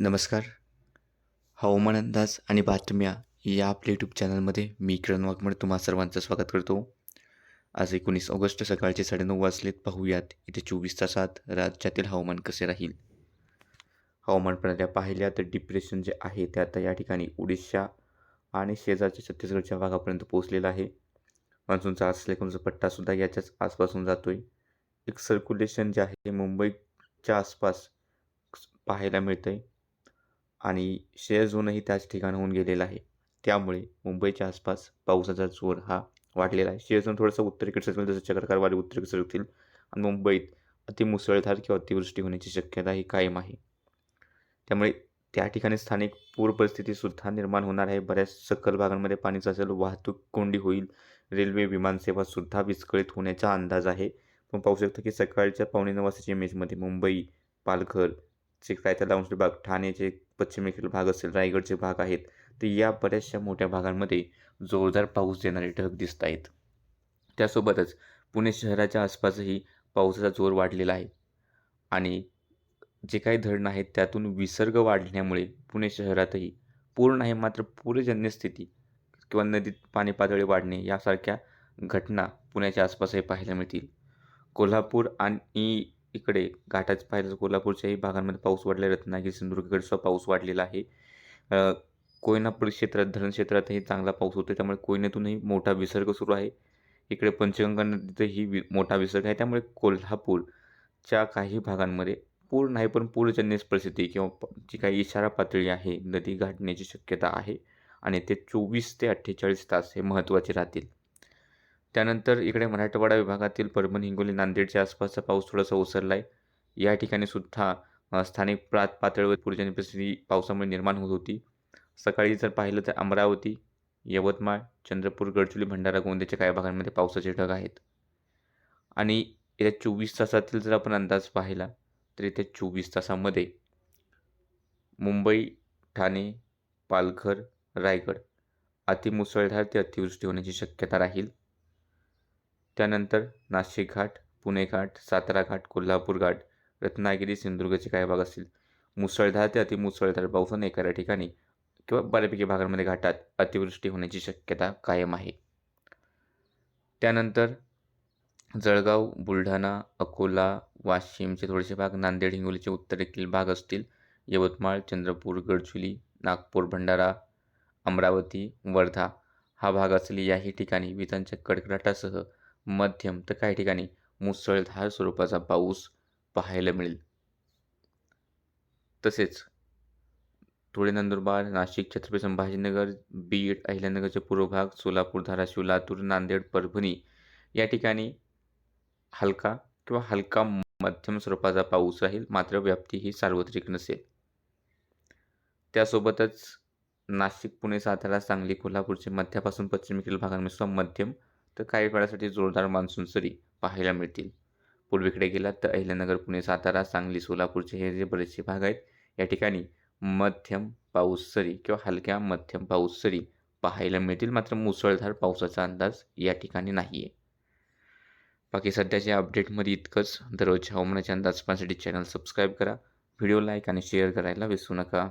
नमस्कार. हवामान अंदाज आणि बातम्या या आपल्या यूट्यूब चॅनलमध्ये मी किरण वाघमड तुम्हा सर्वांचं स्वागत करतो. आज एकोणीस ऑगस्ट सकाळचे साडेनऊ वाजलेत. पाहूयात इथे चोवीस तासात राज्यातील हवामान कसे राहील? हवामान प्रणाल्या पाहिल्या तर डिप्रेशन जे आहे ते आता या ठिकाणी उडिशा आणि शेजारच्या छत्तीसगडच्या भागापर्यंत पोहोचलेला आहे. मान्सूनचा असलेकूनचा पट्टासुद्धा याच्याच आसपासून जातो आहे एक सर्क्युलेशन जे आहे मुंबईच्या आसपास पाहायला मिळतं आहे आणि शेअर झोनही त्याच ठिकाणाहून गेलेला आहे. त्यामुळे मुंबईच्या आसपास पावसाचा जोर हा वाढलेला आहे. शेअर झोन थोडंसं उत्तरेकडे सरकेल जसं चक्रकारवाडी उत्तरेकडे सरकतील आणि मुंबईत अतिमुसळधार किंवा अतिवृष्टी होण्याची शक्यता ही कायम आहे. त्यामुळे त्या ठिकाणी स्थानिक पूर परिस्थितीसुद्धा निर्माण होणार आहे. बऱ्याच सकल भागांमध्ये पाणी साचेल वाहतूक कोंडी होईल रेल्वे विमानसेवासुद्धा विस्कळीत होण्याचा अंदाज आहे. पण पाहू शकतो की सकाळच्या पावणे नऊ वाजताच्या इमेजमध्ये मुंबई पालघर जे काय त्याला अंश भाग ठाणेचे पश्चिमेकडील भाग असेल रायगडचे भाग आहेत तर या बऱ्याचशा मोठ्या भागांमध्ये जोरदार पाऊस देणारे ढग दिसत आहेत. त्यासोबतच पुणे शहराच्या आसपासही पावसाचा जोर वाढलेला आहे. आणि जे काही धरणं आहेत त्यातून विसर्ग वाढल्यामुळे पुणे शहरातही पूर नाही मात्र पूरजन्य स्थिती किंवा नदीत पाणी पातळी वाढणे यासारख्या घटना पुण्याच्या आसपासही पाहायला मिळतील. कोल्हापूर आणि इकडे घाटाच पाहिलं कोल्हापूरच्याही भागांमध्ये पाऊस वाढला रत्नागिरी सिंधुदुर्गकडे सुद्धा पाऊस वाढलेला आहे. कोयना क्षेत्रात धरण क्षेत्रातही चांगला पाऊस होतो त्यामुळे कोयनेतूनही मोठा विसर्ग सुरू आहे. इकडे पंचगंगा नदीतही वि मोठा विसर्ग आहे. त्यामुळे कोल्हापूरच्या काही भागांमध्ये पूर नाही पण पूरजन्य परिस्थिती किंवा जी काही इशारा पातळी आहे नदी गाठण्याची शक्यता आहे. आणि ते चोवीस ते अठ्ठेचाळीस तास हे महत्त्वाचे राहतील. त्यानंतर इकडे मराठवाडा विभागातील परभणी हिंगोली नांदेडच्या आसपासचा पाऊस थोडासा ओसरला आहे या ठिकाणी सुद्धा स्थानिक प्रात पातळीवर पूरजन्य परिस्थिती पावसामुळे निर्माण होत होती. सकाळी जर पाहिलं तर अमरावती यवतमाळ चंद्रपूर गडचिरोली भंडारा गोंदियाच्या काही भागांमध्ये पावसाचे ढग आहेत. आणि येत्या चोवीस तासातील जर आपण अंदाज पाहिला तर येत्या चोवीस तासामध्ये मुंबई ठाणे पालघर रायगड अतिमुसळधार ते अतिवृष्टी होण्याची शक्यता राहील. त्यानंतर नाशिक घाट पुणे घाट सातारा घाट कोल्हापूर घाट रत्नागिरी सिंधुदुर्गचे काही भाग असतील. मुसळधार ते अतिमुसळधार पावसाने एखाद्या ठिकाणी किंवा बऱ्यापैकी भागांमध्ये घाटात अतिवृष्टी होण्याची शक्यता कायम आहे. त्यानंतर जळगाव बुलढाणा अकोला वाशिमचे थोडेसे भाग नांदेड हिंगोलीचे उत्तरेतील भाग असतील. यवतमाळ चंद्रपूर गडचुली नागपूर भंडारा अमरावती वर्धा हा भाग असेल याही ठिकाणी विजांच्या कडकडाटासह मध्यम तर काही ठिकाणी मुसळधार स्वरूपाचा पाऊस पाहायला मिळेल. तसेच धुळे नंदुरबार नाशिक छत्रपती संभाजीनगर बीड अहिल्यानगरचे पूर्व भाग सोलापूर धाराशिव लातूर नांदेड परभणी या ठिकाणी हलका किंवा हलका मध्यम स्वरूपाचा पाऊस राहील मात्र व्याप्ती ही सार्वत्रिक नसेल. त्यासोबतच नाशिक पुणे सातारा सांगली कोल्हापूरचे मध्यापासून पश्चिमेकडील भागांमध्ये सुद्धा मध्यम तर काही वेळासाठी जोरदार मान्सून सरी पाहायला मिळतील. पूर्वेकडे गेलात तर अहिल्यानगर पुणे सातारा सांगली सोलापूरचे हे जे बरेचसे भाग आहेत या ठिकाणी मध्यम पाऊस सरी किंवा हलक्या मध्यम पाऊस सरी पाहायला मिळतील. मात्र मुसळधार पावसाचा अंदाज या ठिकाणी नाही आहे बाकी सध्याच्या अपडेटमध्ये इतकंच. दररोजच्या हवामानाच्या अंदाज पाहण्यासाठी चॅनल सबस्क्राईब करा. व्हिडिओ लाईक आणि शेअर करायला विसरू नका.